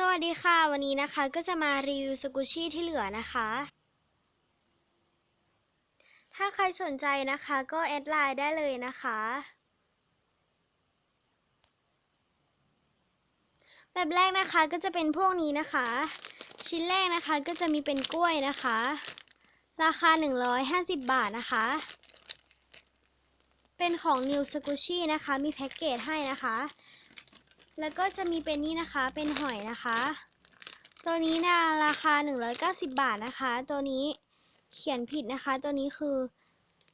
สวัสดีค่ะ วันนี้นะคะก็จะมารีวิวสกุชชี่ที่เหลือนะคะ ถ้าใครสนใจนะคะก็แอดไลน์ได้เลยนะคะ แบบแรกนะคะก็จะเป็นพวกนี้นะคะ ชิ้นแรกนะคะก็จะมีเป็นกล้วยนะคะ ราคา 150 บาทนะคะ เป็นของ New s q u s h y นะคะ มีแพ็กเกจให้นะคะ แล้วก็จะมีเป็นนี่นะคะเป็นหอยนะคะ ตัวนี้นะราคา 190 บาทนะคะ ตัวนี้เขียนผิดนะคะ ตัวนี้คือ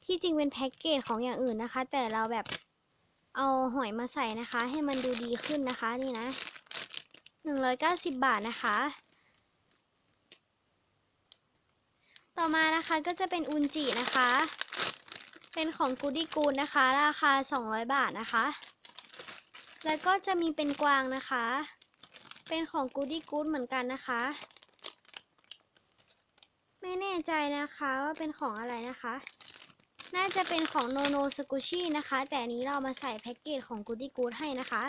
ที่จริงเป็นแพ็กเกจของอย่างอื่นนะคะ แต่เราแบบเอาหอยมาใส่นะคะ ให้มันดูดีขึ้นนะคะนี่นะ 190 บาทนะคะ ต่อมานะคะก็จะเป็นอุนจินะคะ เป็นของกูดี้กูดนะคะ ราคา 200 บาทนะคะ แล้วก็จะมีเป็นกวางนะคะ เป็นของกูดี้กูดเหมือนกันนะคะ ไม่แน่ใจนะคะว่าเป็นของอะไรนะคะ น่าจะเป็นของโนโนสกุชี่นะคะ แต่นี้เรามาใส่แพ็กเกจของกูดี้กูดให้นะคะ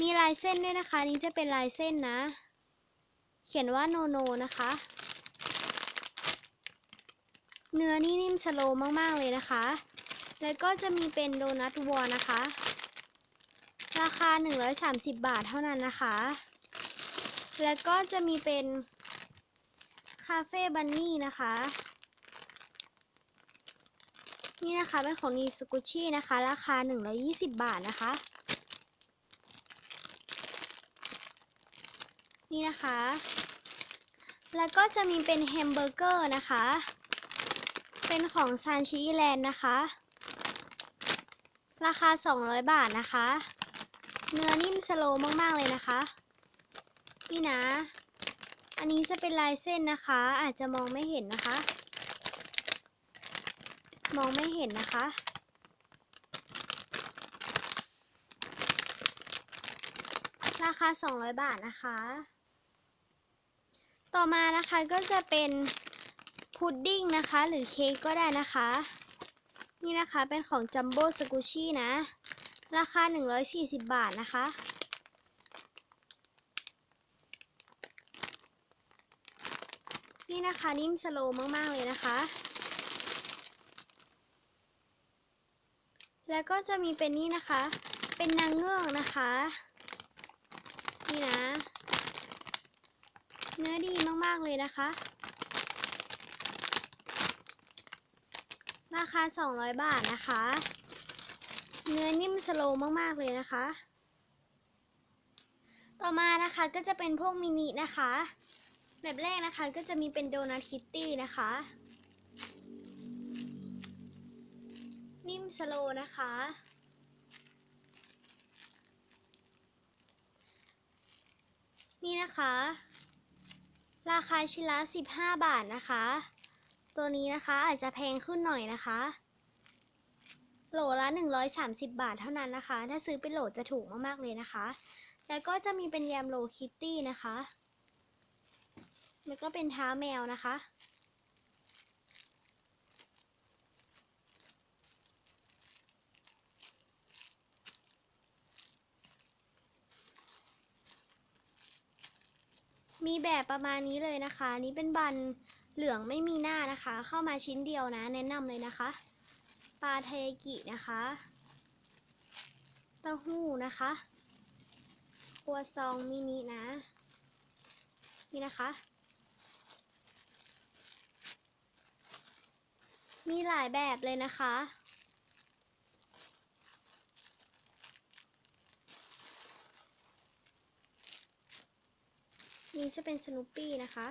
มีลายเส้นด้วยนะคะ นี้จะเป็นลายเส้นนะ เขียนว่าโนโนนะคะ เนื้อนี่นิ่มสโลมากๆเลยนะคะ แล้วก็จะมีเป็นโดนัทวัวนะคะ ราคา 130 บาทเท่านั้นนะคะ แล้วก็จะมีเป็นคาเฟ่บันนี่นะคะ นี่นะคะเป็นของนีสกุชี่นะคะ ราคา 120 บาทนะคะ นี่นะคะ แล้วก็จะมีเป็นแฮมเบอร์เกอร์นะคะ เป็นของซานชิแลนด์นะคะ ราคา 200 บาทนะคะ เนื้อนิ่มสโลว์มาก ๆ เลยนะคะ นี่นะ อันนี้จะเป็นลายเส้นนะคะ อาจจะมองไม่เห็นนะคะ มองไม่เห็นนะคะ ราคา 200 บาทนะคะ ต่อมานะคะก็จะเป็นพุดดิ้งนะคะ หรือเค้กก็ได้นะคะ นี่นะคะเป็นของจัมโบ้สกุชี่นะ ราคา 140 บาทนะคะ นี่นะคะนิ่มสโลมาก ๆ เลยนะคะ แล้วก็จะมีเป็นนี่นะคะ เป็นนางเงือกนะคะ นี่นะ เนื้อดีมาก ๆ เลยนะคะ ราคา 200 บาทนะคะ เนื้อนิ่มสโลว์มากๆเลยนะคะ ต่อมานะคะก็จะเป็นพวกมินินะคะ แบบแรกนะคะก็จะมีเป็นโดนัทคิตตี้นะคะ นิ่มสโลว์นะคะ นี่นะคะ ราคาชิ้นละ 15 บาทนะคะ ตัวนี้นะคะอาจจะแพงขึ้นหน่อยนะคะ โหลละ130 บาทเท่านั้นนะคะ ถ้าซื้อเป็นโหลจะถูกมากๆเลยนะคะ แล้วก็จะมีเป็นแยมโลคิตตี้นะคะ แล้วก็เป็นท้าแมวนะคะมีแบบประมาณนี้เลยนะคะ นี้เป็นบันเหลืองไม่มีหน้านะคะ เข้ามาชิ้นเดียวนะ แนะนำเลยนะคะ ลาเทกินะคะเต้าหู้นะคะครัวซองมินินะ นี่นะคะ มีหลายแบบเลยนะคะนี่จะเป็นสนุปปี้นะคะ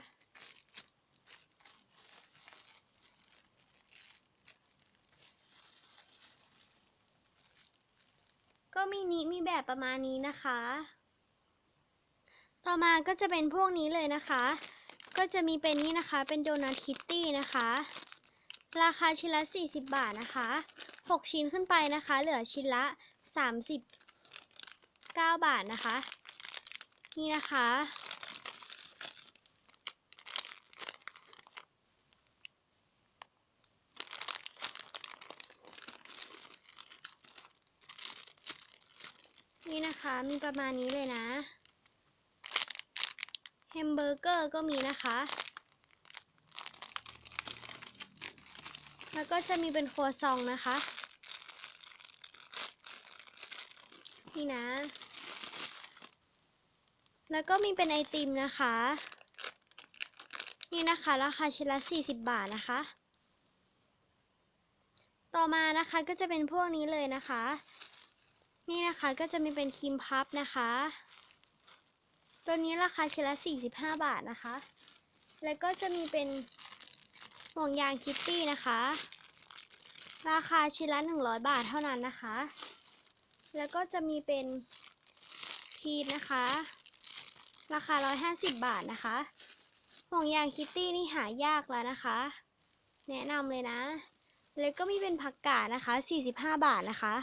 ก็มินิมีแบบ ประมาณนี้นะคะ ต่อมาก็จะเป็นพวกนี้เลยนะคะ ก็จะมีเป็นนี่นะคะ เป็นโดนัทคิตตี้นะคะ ราคาชิ้นละ 40 บาทนะคะ 6 ชิ้นขึ้นไปนะคะ เหลือชิ้นละ 39 บาทนะคะ นี่นะคะ นี่นะคะมีประมาณนี้เลยนะแฮมเบอร์เกอร์ก็มีนะคะ แล้วก็จะมีเป็นครัวซองนะคะ นี่นะ แล้วก็มีเป็นไอติมนะคะ นี่นะคะ ราคาชิ้นละ40 บาทนะคะ ต่อมานะคะก็จะเป็นพวกนี้เลยนะคะ นี่นะคะก็จะมีเป็นครีมพับนะคะ ตัวนี้ราคาชิ้นละ 45 บาทนะคะ แล้วก็จะมีเป็นห่วงยางคิตตี้นะคะ ราคาชิ้นละ 100 บาทเท่านั้นนะคะ แล้วก็จะมีเป็นพีทนะคะ ราคา 150 บาทนะคะห่วงยางคิตตี้นี่หายากแล้วนะคะ แนะนำเลยนะ แล้วก็มีเป็นผักกาดนะคะ 45 บาทนะคะ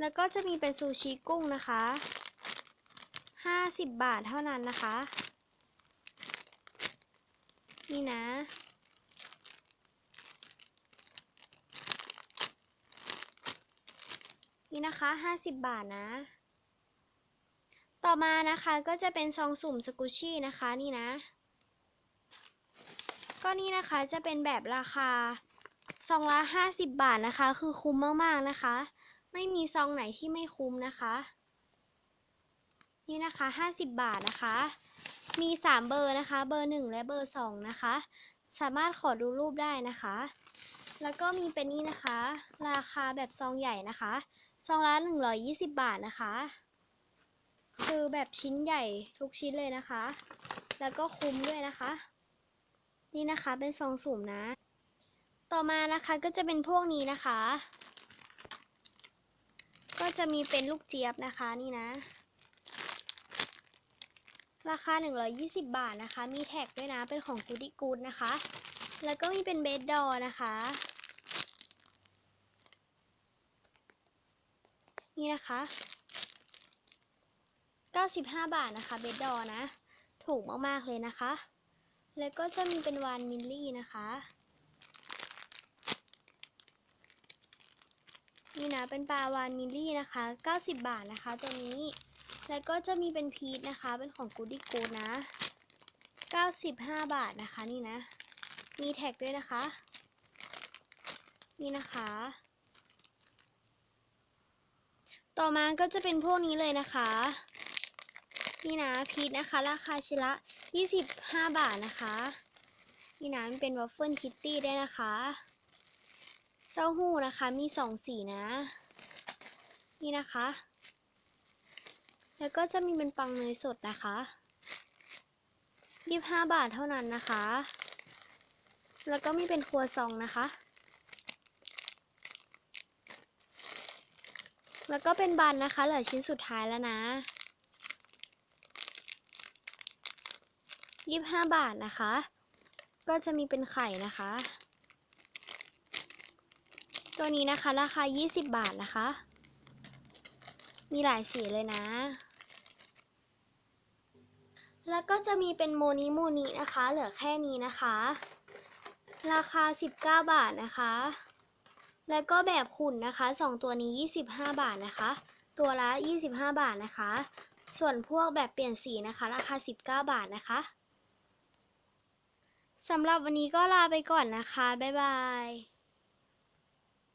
แล้วก็จะมีเป็นซูชิกุ้งนะคะ 50 บาทเท่านั้นนะคะ นี่นะ นี่นะคะ 50 บาทนะ ต่อมานะคะก็จะเป็นซองสุ่มสกุชชี่นะคะนี่นะ ก็นี่นะคะจะเป็นแบบราคาซองละ 50 บาทนะคะ คือคุ้มมาก ๆ นะคะ ไม่มีซองไหนที่ไม่คุ้มนะคะ นี่นะคะ 50 บาทนะคะ มี 3 เบอร์นะคะ เบอร์ 1 และเบอร์ 2 นะคะ สามารถขอดูรูปได้นะคะ แล้วก็มีเป็นนี่นะคะ ราคาแบบซองใหญ่นะคะซองละ120 บาทนะคะ คือแบบชิ้นใหญ่ทุกชิ้นเลยนะคะ แล้วก็คุ้มด้วยนะคะ นี่นะคะเป็นซองสุ่มนะ ต่อมานะคะก็จะเป็นพวกนี้นะคะ ก็จะมีเป็นลูกเจี๊ยบนะคะนี่นะ ราคา 120 บาทนะคะ มีแท็กด้วยนะ เป็นของ Goody Good นะคะ แล้วก็มีเป็นเบดดอนะคะ นี่นะคะ 95 บาทนะคะเบดดอนะ ถูกมาก ๆ เลยนะคะ แล้วก็จะมีเป็นวานมิลลี่นะคะ นี่นะเป็นปลาวานมิลลี่นะคะ 90 บาทนะคะ ตัวนี้ แล้วก็จะมีเป็นพีชนะคะ เป็นของ Goody Good นะ 95 บาทนะคะนี่นะ มีแท็กด้วยนะคะ นี่นะคะ ต่อมาก็จะเป็นพวกนี้เลยนะคะ นี่นะพีชนะคะ ราคาชิละ 25 บาทนะคะ นี่นะมันเป็นวัฟเฟิลคิตตี้ด้วยนะคะ เต้าหู้นะคะมีสองสีนะ นี่นะคะ แล้วก็จะมีเป็นปังเนยสดนะคะ25บาทเท่านั้นนะคะ แล้วก็มีเป็นครัวซองนะคะ แล้วก็เป็นบันนะคะ เหลือชิ้นสุดท้ายแล้วนะยี่ห้าบาทนะคะ ก็จะมีเป็นไข่นะคะ ตัวนี้นะคะ ราคา 20 บาทนะคะ มีหลายสีเลยนะ แล้วก็จะมีเป็นโมนิโมนินะคะ เหลือแค่นี้นะคะ ราคา 19 บาทนะคะ แล้วก็แบบขุ่นนะคะ 2 ตัวนี้ 25 บาทนะคะ ตัวละ 25 บาทนะคะ ส่วนพวกแบบเปลี่ยนสีนะคะ ราคา 19 บาทนะคะสำหรับวันนี้ก็ลาไปก่อนนะคะ บ๊ายบาย